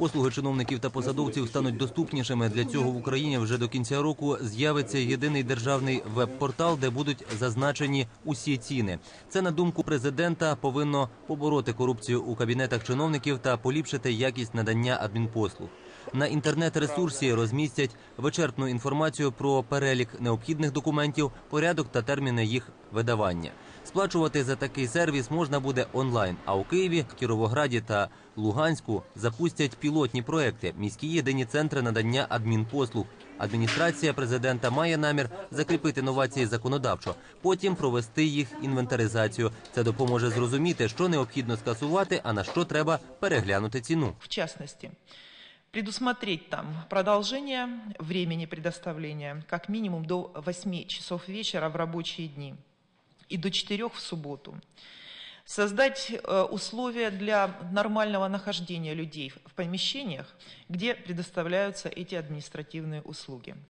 Послуги чиновників та посадовців стануть доступнішими. Для цього в Україні вже до кінця року з'явиться єдиний державний веб-портал, де будуть зазначені усі ціни. Це на думку президента повинно побороти корупцію у кабінетах чиновників та поліпшити якість надання адмінпослуг. На інтернет-ресурсі розмістять вичерпну інформацію про перелік необхідних документів, порядок та терміни їх видавання. Сплачувати за такий сервіс можна буде онлайн. А у Києві, Кіровограді та Луганську запустять пілотні проекти міські єдині центри надання адмінпослуг. Адміністрація президента має намір закріпити новації законодавчо, потім провести їх інвентаризацію. Це допоможе зрозуміти, що необхідно скасувати, а на що треба переглянути ціну. В частности, предусмотреть там продолжение времени предоставления как минимум до 8 часов вечера в рабочие дни и до 4 в субботу. Создать э, условия для нормального нахождения людей в помещениях, где предоставляются эти административные услуги.